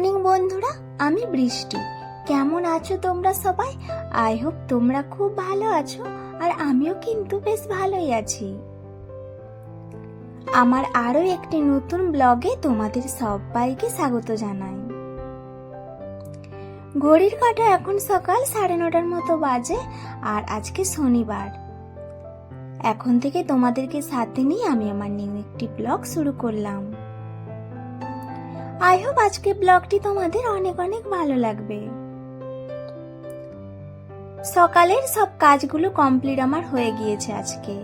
Morning বন্ধুরা। আমি বৃষ্টি। কেমন আছো তোমরা সবাই? আই হোপ তোমরা খুব ভালো আছো, আর আমিও কিন্তু বেশ ভালোই আছি। আমার আরও একটি নতুন ব্লগে তোমাদের সবাইকে স্বাগত জানাই। ঘড়ির কাটা এখন সকাল সাড়ে নটার মতো বাজে, আর আজকে শনিবার। এখন থেকে তোমাদেরকে সাথে নিয়ে আমি আমার নিউ একটি ব্লগ শুরু করলাম। আই হোপ আজকে ব্লগটি তোমাদের অনেক অনেক ভালো লাগবে। সকালের সব কাজগুলো কমপ্লিট আমার হয়ে গিয়েছে আজকে।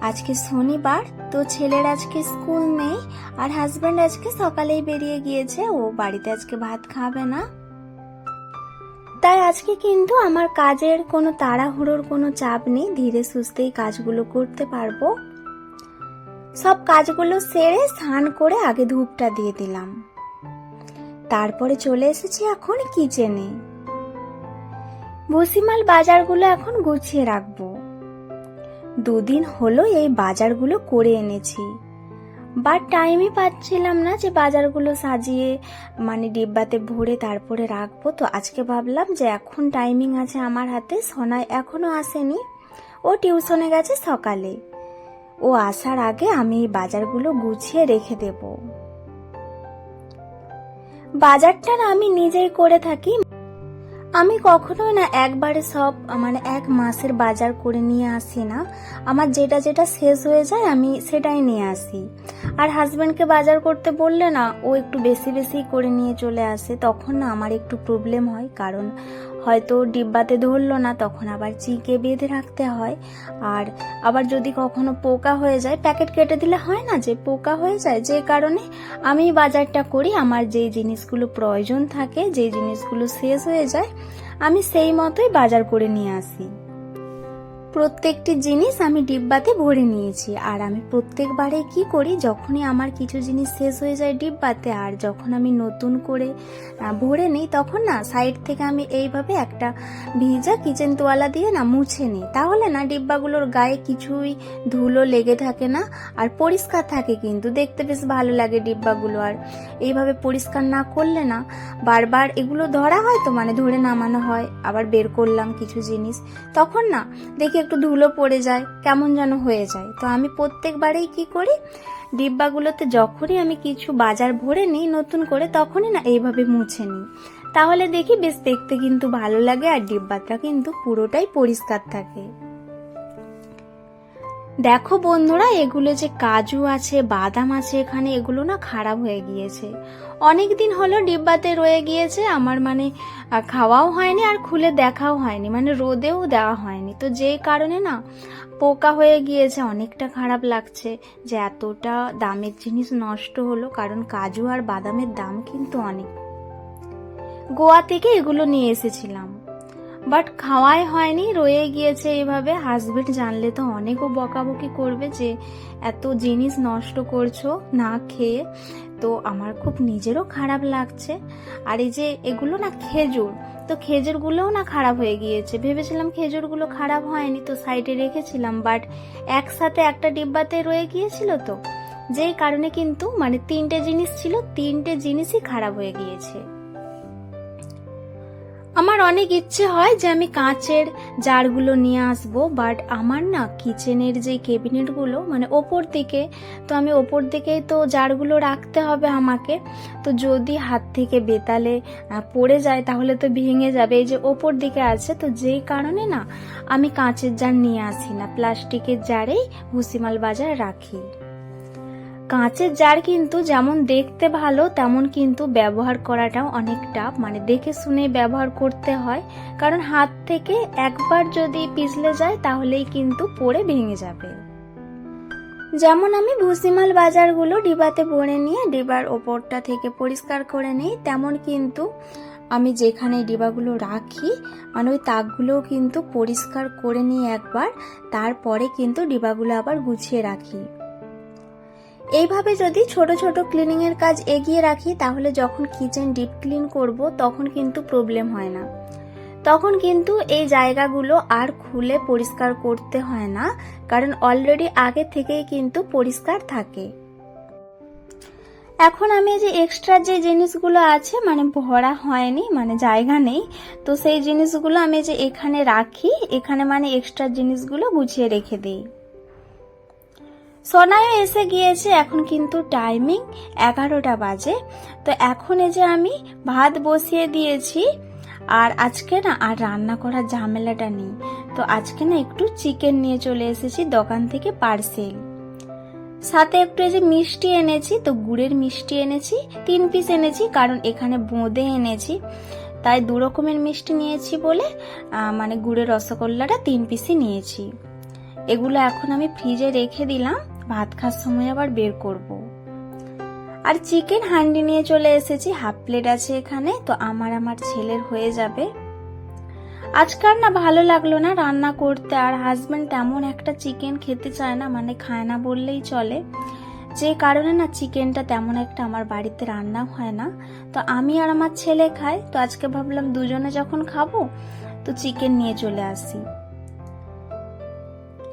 আজকে শনিবার, তো ছেলের আজকে স্কুল নেই, আর হাজব্যান্ড আজকে সকালেই বেরিয়ে গিয়েছে, ও বাড়িতে আজকে ভাত খাবে না। তাই আজকে কিন্তু আমার কাজের কোনো তাড়াহুড়োর কোনো চাপ নেই, ধীরে সুস্থেই কাজগুলো করতে পারব। সব কাজগুলো সেরে স্নান করে আগে ধূপটা দিয়ে দিলাম। তারপরে চলে এসেছি এখন কিচেনে। ভুসিমাল বাজারগুলো এখন গুছিয়ে রাখব। দুদিন হলো এই বাজারগুলো করে এনেছি। বাট টাইমই পাচ্ছিলাম না যে বাজারগুলো সাজিয়ে মানে ডিব্বাতে ভরে তারপরে রাখব। তো আজকে ভাবলাম যে এখন টাইমিং আছে আমার হাতে সোনায় এখনও আসেনি। ও টিউশনে গেছে সকালে। ও আসার আগে আমি এই বাজারগুলো গুছিয়ে রেখে দেব। বাজারটা না আমি নিজেই করে থাকি। আমি কখনোই না একবারে সব মানে এক মাসের বাজার করে নিয়ে আসি না। আমার যেটা যেটা শেষ হয়ে যায়, আমি সেটাই নিয়ে আসি। আর হাজব্যান্ডকে বাজার করতে বললে না, ও একটু বেশি বেশি করে নিয়ে চলে আসে, তখন না আমার একটু প্রবলেম হয়। কারণ হয়তো ডিব্বাতে ধরলো না, তখন আবার চিকে বেঁধে রাখতে হয়। আর আবার যদি কখনো পোকা হয়ে যায়, প্যাকেট কেটে দিলে হয় না যে পোকা হয়ে যায়? যে কারণে আমি বাজারটা করি, আমার যেই জিনিসগুলো প্রয়োজন থাকে যে জিনিসগুলো শেষ হয়ে যায়, আমি সেই মতোই বাজার করে নিয়ে আসি। প্রত্যেকটি জিনিস আমি ডিব্বাতে ভরে নিয়েছি। আর আমি প্রত্যেকবারে কি করি, যখনই আমার কিছু জিনিস শেষ হয়ে যায় ডিব্বাতে, আর যখন আমি নতুন করে ভরে নিই, তখন না সাইড থেকে আমি এইভাবে একটা ভিজা কিচেন তোয়ালা দিয়ে না মুছে নিই। তাহলে না ডিব্বাগুলোর গায়ে কিছুই ধুলো লেগে থাকে না, আর পরিষ্কার থাকে কিন্তু। দেখতে বেশ ভালো লাগে ডিব্বাগুলো, আর এইভাবে পরিষ্কার না করলে না বারবার এগুলো ধরা হয় তো মানে ধরে নামানো হয়, আবার বের করলাম কিছু জিনিস। তখন না দেখি একটু ধুলো পড়ে যায়, কেমন যেন হয়ে যায়। তো আমি প্রত্যেকবারেই কি করি, ডিব্বাগুলোতে যখনই আমি কিছু বাজার ভরে নিই নতুন করে, তখনই না এইভাবে মুছে নিই। তাহলে দেখি বেশ দেখতে কিন্তু ভালো লাগে আর ডিব্বাটা কিন্তু পুরোটাই পরিষ্কার থাকে। দেখো বন্ধুরা, এগুলো যে কাজু আছে, বাদাম আছে এখানে, এগুলো না খারাপ হয়ে গিয়েছে। অনেক দিন হলো ডিব্বাতে রয়ে গিয়েছে, আমার মানে খাওয়াও হয়নি আর খুলে দেখাও হয়নি মানে রোদেও দেওয়া হয়নি। তো যেই কারণে না, পোকা হয়ে গিয়েছে, অনেকটা খারাপ লাগছে যে এতটা দামের জিনিস নষ্ট হলো, কারণ কাজু আর বাদামের দাম কিন্তু অনেক। গোয়া থেকে এগুলো নিয়ে এসেছিলাম। বাট খাওয়াই হয়নি, রয়ে গিয়েছে এভাবে। হাজবেন্ড জানলে তো অনেকও বকাবকি করবে যে এত জিনিস নষ্ট করছ না খেয়ে। তো আমার খুব নিজেরও খারাপ লাগছে। আর এই যে এগুলো না খেজুর, তো খেজুরগুলোও না খারাপ হয়ে গিয়েছে। ভেবেছিলাম খেজুরগুলো খারাপ হয়নি, তো সাইডে রেখেছিলাম বাট একসাথে একটা ডিব্বাতে রয়ে গিয়েছিল তো। যেই কারণে কিন্তু মানে তিনটে জিনিস ছিল, তিনটে জিনিসই খারাপ হয়ে গিয়েছে। আমার অনেক ইচ্ছে হয় যে আমি কাঁচের জারগুলো নিয়ে আসব বাট আমার না কিচেনের যে কেবিনেটগুলো মানে ওপর দিকে, তো আমি ওপর দিকেই তো জারগুলো রাখতে হবে আমাকে, তো যদি হাত থেকে বেতালে পড়ে যায় তাহলে তো ভেঙে যাবে। এই যে ওপর দিকে আছে, তো যেই কারণে না আমি কাঁচের জার নিয়ে আসি না, প্লাস্টিকের জারেই ভুসিমাল বাজার রাখি। কাঁচের জার কিন্তু যেমন দেখতে ভালো, তেমন কিন্তু ব্যবহার করাটাও অনেকটা মানে দেখে শুনে ব্যবহার করতে হয়। কারণ হাত থেকে একবার যদি পিছলে যায়, তাহলেই কিন্তু পড়ে ভেঙে যাবে। যেমন আমি ভুসিমাল বাজারগুলো ডিবাতে ভরে নিয়ে ডিবার ওপরটা থেকে পরিষ্কার করে নিই, তেমন কিন্তু আমি যেখানে ডিবাগুলো রাখি মানে ওই তাকগুলোও কিন্তু পরিষ্কার করে নিই একবার, তারপরে কিন্তু ডিবাগুলো আবার গুছিয়ে রাখি। এইভাবে যদি ছোট ছোট ক্লিনিং এর কাজ এগিয়ে রাখি, তাহলে যখন কিচেন ডিপ ক্লিন করব, তখন কিন্তু প্রবলেম হয় না। তখন কিন্তু এই জায়গাগুলো আর খুলে পরিষ্কার করতে হয় না, কারণ অলরেডি আগে থেকেই কিন্তু পরিষ্কার থাকে। এখন আমি যে এক্সট্রা যে জিনিসগুলো আছে মানে ভরা হয়নি মানে জায়গা নেই, তো সেই জিনিসগুলো আমি যে এখানে রাখি, এখানে মানে এক্সট্রা জিনিসগুলো গুছিয়ে রেখে দিই। সোনাইও এসে গিয়েছে এখন কিন্তু টাইমিং এগারোটা বাজে। তো এখন এই যে আমি ভাত বসিয়ে দিয়েছি, আর আজকে না আর রান্না করার ঝামেলাটা নেই। তো আজকে না একটু চিকেন নিয়ে চলে এসেছি দোকান থেকে পার্সেল সাথে একটু এই যে মিষ্টি এনেছি, তো গুড়ের মিষ্টি এনেছি, তিন পিস এনেছি, কারণ এখানে বোঁদে এনেছি। তাই দু রকমের মিষ্টি নিয়েছি বলে মানে গুড়ের রসগোল্লাটা তিন পিসই নিয়েছি। এগুলো এখন আমি ফ্রিজে রেখে দিলাম। ভাত খাওয়ার সময় আবার বের করব। আর চিকেন হান্ডি নিয়ে চলে এসেছি হাফ প্লেট আছে এখানে, তো আমার আমার ছেলের হয়ে যাবে। আজকাল না ভালো লাগল না রান্না করতে, আর হাজবেন্ড তেমন একটা চিকেন খেতে চায় না মানে খায় না বললেই চলে। যে কারণে না চিকেনটা তেমন একটা আমার বাড়িতে রান্না হয় না। তো আমি আর আমার ছেলে খাই, তো আজকে ভাবলাম দুজনে যখন খাব, তো চিকেন নিয়ে চলে আসি।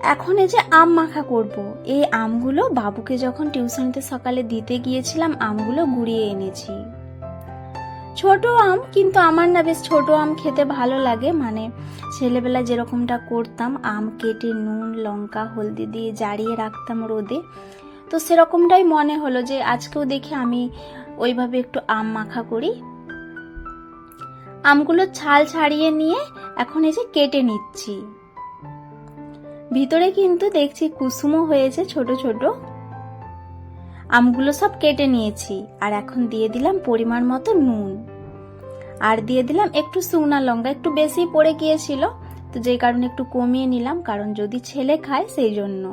এখন এই যে আম মাখা করব, এই আমগুলো বাবুকে যখন টিউশনিতে সকালে দিতে গিয়েছিলাম, আমগুলো গুড়িয়ে এনেছি। ছোট আম, কিন্তু আমার না বেশ ছোট আম খেতে ভালো লাগে। মানে ছেলেবেলা যেরকমটা করতাম, আম কেটে নুন, লঙ্কা, হলদি দিয়ে জারিয়ে রাখতাম রোদে। তো সেরকমটাই মনে হলো যে আজকেও দেখি আমি ওইভাবে একটু আম মাখা করি। আমগুলো ছাল ছাড়িয়ে নিয়ে এখন এই যে কেটে নিচ্ছি। ভিতরে কিন্তু দেখছি কুসুমও হয়েছে ছোট ছোট। আমগুলো সব কেটে নিয়েছি, আর এখন দিয়ে দিলাম পরিমাণ মতো নুন। আর দিয়ে দিলাম একটু শুকনা লঙ্কা, একটু বেশি পড়ে গিয়েছিল, তো যেই কারণে একটু কমিয়ে নিলাম, কারণ যদি ছেলে খায় সেই জন্য।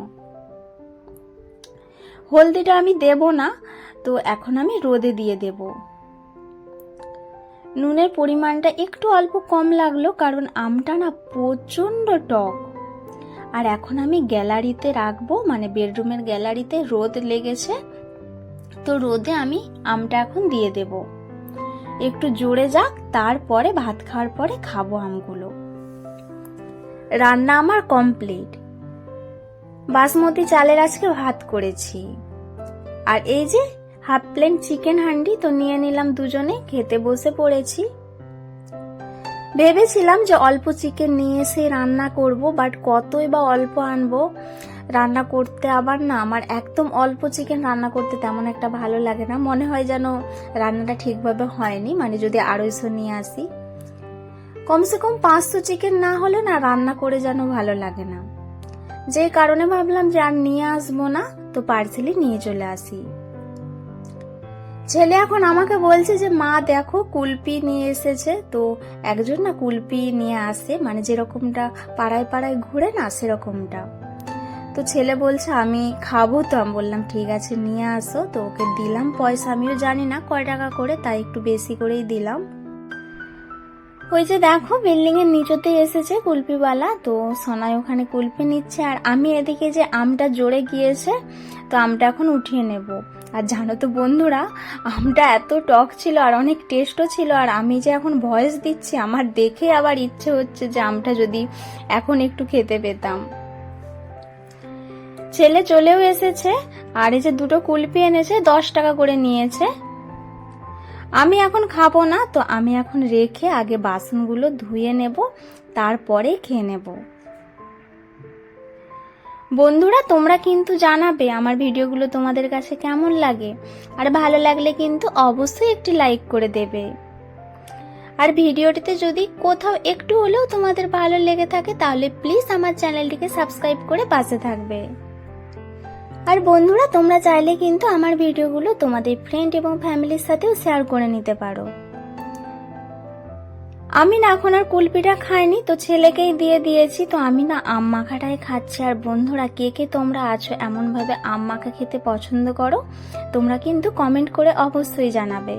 হলদিটা আমি দেব না, তো এখন আমি রোদে দিয়ে দেব। নুনের পরিমাণটা একটু অল্প কম লাগল, কারণ আমটা না প্রচণ্ড টক। আর এখন আমি গ্যালারিতে রাখব মানে বেডরুমের গ্যালারিতে রোদ লেগেছে, তো রোদে আমি আমটা এখন দিয়ে দেব। একটু জোরে যাক, তারপরে ভাত খাওয়ার পরে খাব আমগুলো। রান্না আমার কমপ্লিট। বাসমতি চালের আজকে ভাত করেছি। আর এই যে হাফ প্লেন চিকেন হান্ডি, তো নিয়ে নিলাম দুজনে, খেতে বসে পড়েছি। ভেবেছিলাম যে অল্প চিকেন নিয়ে এসে রান্না করব বাট কতই বা অল্প আনব, রান্না করতে আবার না, আমার একদম অল্প চিকেন রান্না করতে তেমন একটা ভালো লাগে না। মনে হয় যেন রান্নাটা ঠিকভাবে হয়নি মানে যদি আড়াইশো নিয়ে আসি। কমসে কম পাঁচশো চিকেন না হলে না রান্না করে যেন ভালো লাগে না। যে কারণে ভাবলাম যে আর নিয়ে আসব না, তো পার্সেলই নিয়ে চলে আসি। ছেলে এখন আমাকে বলছে যে, মা, দেখো, কুলপি নিয়ে এসেছে। তো একজন না কুলপি নিয়ে আসে মানে যেরকমটা পাড়ায় পাড়ায় ঘুরে না সেরকমটা। তো ছেলে বলছে, আমি খাব তো। আমি বললাম, ঠিক আছে, নিয়ে আসো। তো ওকে দিলাম পয়সা, আমিও জানি না কয় টাকা করে, তাই একটু বেশি করেই দিলাম। ওই যে দেখো বিল্ডিং এর নিচতে এসেছে কুলপিওয়ালা। তো সোনাই ওখানে কুলপি নিচ্ছে। আর আমি এদিকে যে আমটা জোরে গিয়েছে, তো আমটা এখন উঠিয়ে নেব। আর জানো তো বন্ধুরা, আমটা এত টক ছিল আর অনেক টেস্টও ছিল। আর আমি যে এখন ভয়েস দিচ্ছি, আমার দেখে আবার ইচ্ছে হচ্ছে যে আমটা যদি এখন একটু খেতে পেতাম। ছেলে চলেও এসেছে। আর এই যে দুটো কুলপি এনেছে, দশ টাকা করে নিয়েছে। আমি এখন খাব না, তো আমি এখন রেখে আগে বাসনগুলো ধুয়ে নেব, তারপরে খেয়ে নেব। বন্ধুরা, তোমরা কিন্তু জানাবে আমার ভিডিওগুলো তোমাদের কাছে কেমন লাগে। আর ভালো লাগলে কিন্তু অবশ্যই একটি লাইক করে দেবে। আর ভিডিওটিতে যদি কোথাও একটু হলেও তোমাদের ভালো লেগে থাকে, তাহলে প্লিজ আমার চ্যানেলটিকে সাবস্ক্রাইব করে পাশে থাকবে। আর বন্ধুরা, তোমরা চাইলে কিন্তু আমার ভিডিওগুলো তোমাদের ফ্রেন্ড এবং ফ্যামিলির সাথেও শেয়ার করে নিতে পারো। আমি না এখন আর কুলপিটা খাইনি, তো ছেলেকেই দিয়ে দিয়েছি, তো আমি না আম মাখাটাই খাচ্ছি। আর বন্ধুরা, কে কে তোমরা আছো এমনভাবে আম মাখা খেতে পছন্দ করো, তোমরা কিন্তু কমেন্ট করে অবশ্যই জানাবে।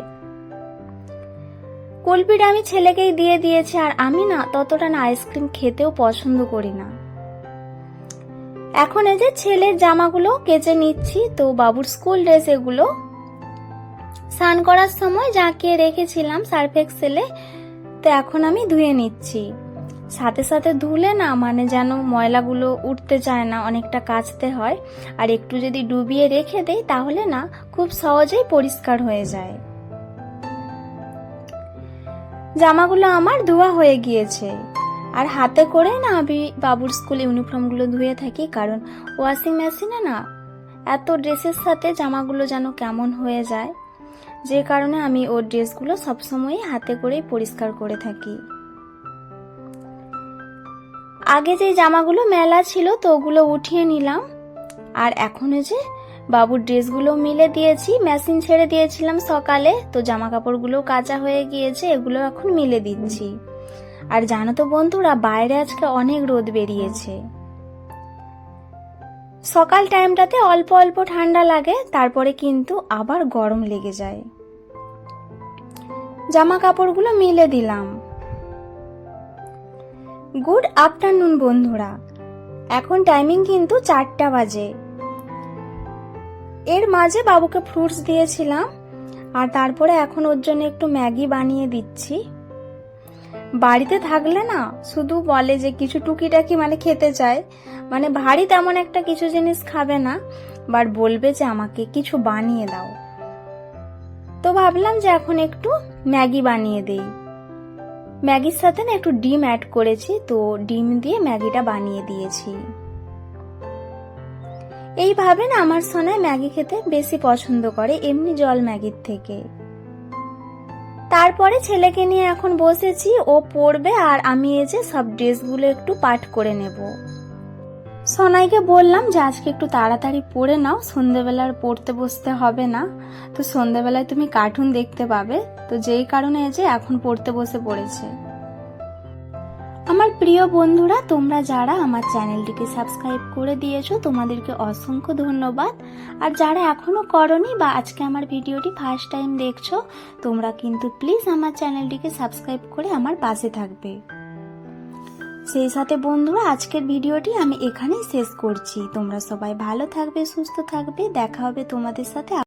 কুলপিটা আমি ছেলেকেই দিয়ে দিয়েছি, আর আমি না ততটা না আইসক্রিম খেতেও পছন্দ করি না। এখন এই যে ছেলের জামাগুলো কেচে নিচ্ছি, তো বাবুর স্কুল ড্রেস এগুলো। স্নান করার সময় জাঁকিয়ে রেখেছিলাম সার্ফ এক্সেলে, তো এখন আমি ধুয়ে নিচ্ছি। সাথে সাথে ধুলে না মানে যেন ময়লাগুলো উঠতে চায় না, অনেকটা কাচতে হয়। আর একটু যদি ডুবিয়ে রেখে দেই, তাহলে না খুব সহজেই পরিষ্কার হয়ে যায়। জামাগুলো আমার ধোয়া হয়ে গিয়েছে। আর হাতে করে না আমি বাবুর স্কুল ইউনিফর্মগুলো ধুয়ে থাকি, কারণ ওয়াশিং মেশিনে না এত ড্রেসের সাথে জামাগুলো যেন কেমন হয়ে যায়। যে কারণে আমি ওর ড্রেসগুলো সবসময়ই হাতে করেই পরিষ্কার করে থাকি। আগে যে জামাগুলো মেলা ছিল, তো ওগুলো উঠিয়ে নিলাম। আর এখন যে বাবুর ড্রেসগুলো মিলে দিয়েছি, মেশিন ছেড়ে দিয়েছিলাম সকালে, তো জামা কাপড়গুলো কাঁচা হয়ে গিয়েছে, এগুলো এখন মিলে দিচ্ছি। আর জানো তো বন্ধুরা, বাইরে আজকে অনেক রোদ বেরিয়েছে। সকাল টাইমটাতে অল্প অল্প ঠান্ডা লাগে, তারপরে কিন্তু আবার গরম লেগে যায়। জামা কাপড়গুলো মিলে দিলাম। গুড আফটারনুন বন্ধুরা। এখন টাইমিং কিন্তু চারটা বাজে। এর মাঝে বাবুকে ফ্রুটস দিয়েছিলাম, আর তারপরে এখন ওর জন্য একটু ম্যাগি বানিয়ে দিচ্ছি। বাড়িতে থাকলে না শুধু বলে যে কিছু টুকিটাকি মানে খেতে চায়। মানে ভারী তেমন একটা কিছু জিনিস খাবে না বাট বলবে যে আমাকে কিছু বানিয়ে দাও। তো ভাবলাম যে এখন একটু ম্যাগি বানিয়ে দেই। ম্যাগির সাথে না একটু ডিম অ্যাড করেছি, তো ডিম দিয়ে ম্যাগিটা বানিয়ে দিয়েছি। এইভাবে না আমার সোনায় ম্যাগি খেতে বেশি পছন্দ করে, এমনি জল ম্যাগির থেকে। তারপরে ছেলেকে নিয়ে এখন বসেছি, ও পড়বে আর আমি এই যে সব ড্রেসগুলো একটু পাঠ করে নেব। সোনাইকে বললাম যে, আজকে একটু তাড়াতাড়ি পড়ে নাও সন্ধ্যেবেলার পড়তে বসতে হবে না। তো সন্ধ্যেবেলায় তুমি কার্টুন দেখতে পাবে। তো যেই কারণে যে এখন পড়তে বসে পড়েছে। আমার প্রিয় বন্ধুরা, তোমরা যারা আমার চ্যানেলটিকে সাবস্ক্রাইব করে দিয়েছ, তোমাদেরকে অসংখ্য ধন্যবাদ। আর যারা এখনও করনি বা আজকে আমার ভিডিওটি ফার্স্ট টাইম দেখছ, তোমরা কিন্তু প্লিজ আমার চ্যানেলটিকে সাবস্ক্রাইব করে আমার পাশে থাকবে। সেই সাথে বন্ধুরা, আজকের ভিডিওটি আমি এখানেই শেষ করছি। তোমরা সবাই ভালো থাকবে, সুস্থ থাকবে। দেখা হবে তোমাদের সাথে